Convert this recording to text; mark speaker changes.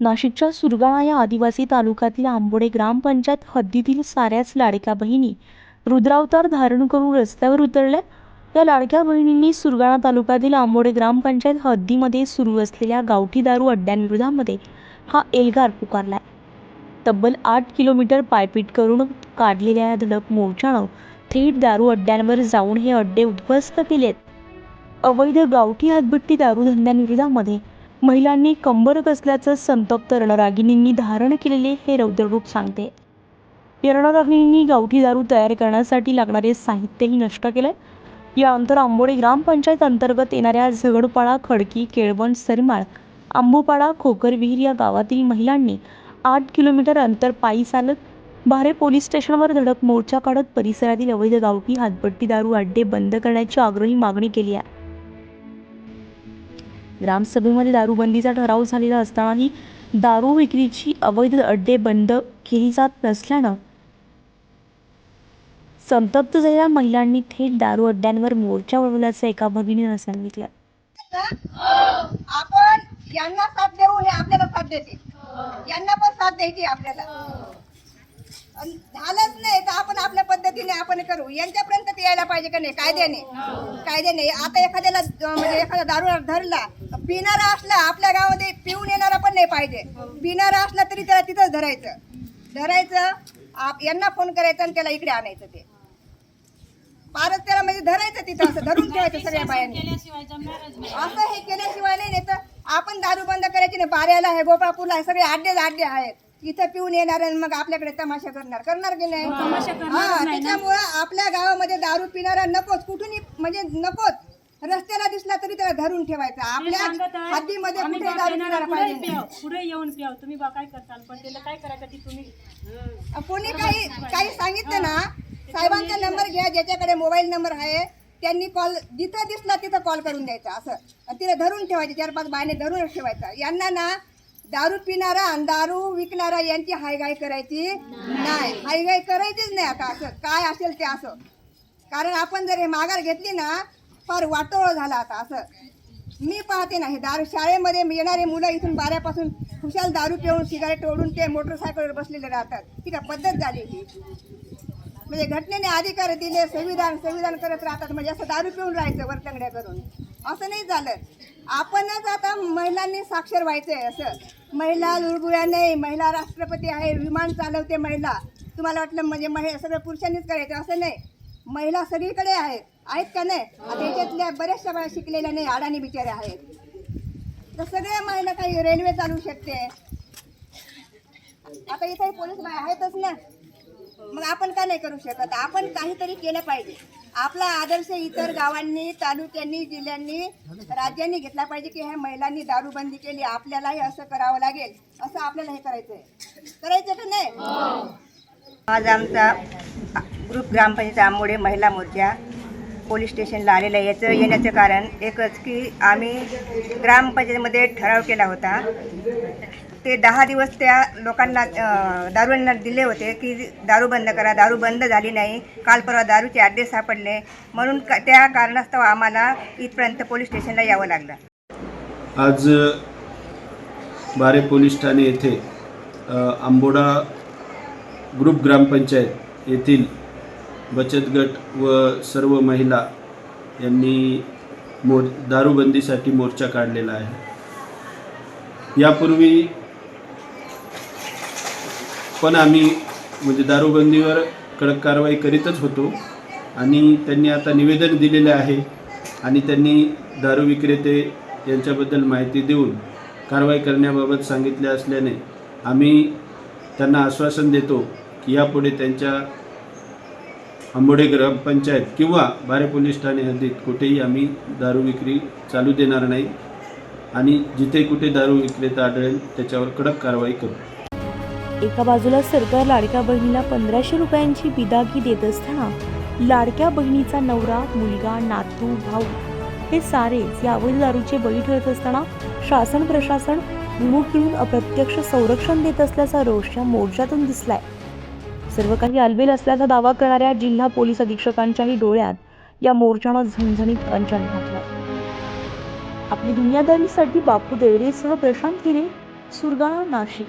Speaker 1: नाशिकच्या सुरगाणा या आदिवासी तालुक्यातील आंबोडे ग्रामपंचायत हद्दीतील साऱ्याच लाडक्या बहिणी रुद्रावतार धारण करून रस्त्यावर उतरल्या. या लाडक्या बहिणींनी सुरगाणा तालुक्यातील आंबोडे ग्रामपंचायत हद्दीमध्ये सुरू असलेल्या गावठी दारू अड्ड्यांविरोधामध्ये हा एल्गार पुकारलाय तब्बल आठ किलोमीटर पायपीट करून काढलेल्या या धडक मोर्चानं थेट दारू अड्ड्यांवर जाऊन हे अड्डे उद्ध्वस्त केलेत. अवैध गावठी हातभट्टी दारू धंद्यांविरोधामध्ये महिलांनी कंबर कसल्याचं संतप्त रणरागिणींनी धारण केलेले हे रौद्ररूप सांगते. या रणरागिणींनी गावठी दारू तयार करण्यासाठी लागणारे साहित्यही नष्ट केलंय. यानंतर आंबोडे ग्रामपंचायत अंतर्गत येणाऱ्या झगडपाडा खडकी केळवण सरमाळ आंबोपाडा खोकरविहीर या गावातील महिलांनी आठ किलोमीटर अंतर पायी चालत भारे पोलीस स्टेशनवर धडक मोर्चा काढत परिसरातील अवैध गावठी हातपट्टी दारू अड्डे बंद करण्याची आग्रही मागणी केली आहे. ग्रामसभेमध्ये दारूबंदीचा ठराव झालेला असतानाही दारू विक्रीची अवैध अड्डे बंद केली जात नसल्यानं संतप्त झालेल्या महिलांनी थेट दारू अड्ड्यांवर मोर्चा वळवल्याचं एका भगिनीनं सांगितलं.
Speaker 2: आपण यांना साथ देऊ हे आपल्याला साथ देते. यांना पण साथ द्यायची आपल्याला. झालंच नाही तर आपण आपल्या पद्धतीने आपण करू. यांच्यापर्यंत ते यायला पाहिजे का नाही? कायद्याने. कायद्याने. आता एखाद्याला म्हणजे एखादा दारू धरला पिणारा असला आपल्या गावामध्ये पिऊन येणारा पण नाही पाहिजे. पिणारा असला तरी त्याला तिथंच धरायचं. धरायचं आप यांना फोन करायचा आणि त्याला इकडे आणायचं ते. फारच त्याला म्हणजे धरायचं तिथं असं धरून ठेवायचं सगळ्या बायांनी. असं हे केल्याशिवाय नाही नाही तर आपण दारू बंद करायची नाही. बाऱ्याला आहे गोपाळपूरला आहे सगळे आड्डे आड्डे आहेत. इथं पिऊन येणार आणि मग आपल्याकडे तमाशा करणार. करणार की नाही? हा. त्याच्यामुळं आपल्या गावामध्ये दारू पिणारा नकोच. कुठूनही म्हणजे नकोच. रस्त्याला दिसला तरी त्याला धरून ठेवायचा. आपल्या हद्दीमध्ये कुठे दारू पिणारा पाहिजे.
Speaker 3: पुढे येऊन प्याव तुम्ही बा काय करताल? पण त्याला काय करायचं ती तुम्ही?
Speaker 2: कोणी काही काही सांगितलं ना? साहेबांचा नंबर घ्या ज्याच्याकडे मोबाईल नंबर आहे त्यांनी कॉल जिथं दिसला तिथं कॉल करून द्यायचा असं. तिला धरून ठेवायचे चार पाच बायने धरून ठेवायचा. यांना ना दारू पिणारा आणि दारू विकणारा यांची हायगाय करायची नाही. हायगाय करायचीच नाही आता असं. काय असेल ते असं. कारण आपण जर हे माघार घेतली ना फार वाटोळ झाला आता असं. मी पाहते ना हे दारू शाळेमध्ये येणारे मुलं इथून बाऱ्यापासून खुशाल दारू पिऊन सिगारेट ओढून ते मोटरसायकलवर बसलेले राहतात. ती का पद्धत झाली ही? म्हणजे घटनेने अधिकार दिले संविधान संविधान करत राहतात. म्हणजे असं दारू पिऊन राहायचं वरतंगड्या करून. असं नाही झालं. आपणच आता महिलांनी साक्षर व्हायचं आहे असं. महिला लुळबुळ्या नाही महिला राष्ट्रपती आहे विमान चालवते महिला. तुम्हाला वाटलं म्हणजे महिला सगळं पुरुषांनीच करायचं असं नाही. महिला सगळीकडे आहेत. आहेत का नाही? आता याच्यातल्या बऱ्याचशा बाया शिकलेल्या नाही अडाणी बिचाऱ्या आहेत. तर सगळ्या महिला काही रेल्वे चालवू शकते. आता इथे पोलीस बाया आहेतच ना. मग आपण का नाही करू शकत? आपण काहीतरी केलं पाहिजे. आपला आदर्श इतर गावांनी तालुक्यांनी जिल्ह्यांनी राज्यांनी घेतला पाहिजे की ह्या महिलांनी दारूबंदी केली. आपल्यालाही असं करावं लागेल. असं आपल्याला हे करायचंय. करायचं का नाही? आज आमचा ग्रुप ग्रामपंचायत आंबोडे महिला मोर्चा पोलीस स्टेशनला आलेला आहे. याचं येण्याचं कारण एकच की आम्ही ग्रामपंचायतीमध्ये ठराव केला होता. ते दहा दिवस त्या लोकांना दारूंना दिले होते की दारू बंद करा दारू बंद झाली नाही काल परवा दारूचे अड्डे सापडले. म्हणून का त्या कारणास्तव आम्हाला इथपर्यंत पोलीस स्टेशनला यावं लागलं.
Speaker 4: आज बारे पोलीस ठाणे येथे आंबोडा ग्रुप ग्रामपंचायत येथील बचत गट व सर्व महिला यांनी मोर दारूबंदीसाठी मोर्चा काढलेला आहे. यापूर्वी पण आम्ही म्हणजे दारूबंदीवर कडक कारवाई करीतच होतो आणि त्यांनी आता निवेदन दिलेले आहे आणि त्यांनी दारू विक्रेते यांच्याबद्दल माहिती देऊन कारवाई करण्याबाबत सांगितले असल्याने आम्ही त्यांना आश्वासन देतो की यापुढे त्यांच्या आंबोडे ग्रामपंचायत किंवा बारे पोलीस ठाणे हद्दीत कुठेही आम्ही दारू विक्री चालू देणार नाही आणि जिथे कुठे दारू विक्रेता आढळेल त्याच्यावर कडक कारवाई करू.
Speaker 1: एका बाजूला सरकार लाडक्या बहिणीला पंधराशे रुपयांची बिदागी देत असताना लाडक्या बहिणीचा नवरा मुलगा नातू भाऊ हे सारेच या अवैध दारूचे बळी ठरत असताना शासन प्रशासन विमुख घेऊन अप्रत्यक्ष संरक्षण देत असल्याचा रोष या मोर्चातून दिसलाय. सर्व काही अलबेल असल्याचा दावा करणाऱ्या जिल्हा पोलीस अधीक्षकांच्याही डोळ्यात या मोर्चानं झणझणीत अंजन घातलं आपली दुनियादारीसाठी बापू देवरेसह प्रशांत हिरे सुरगाणा नाशिक.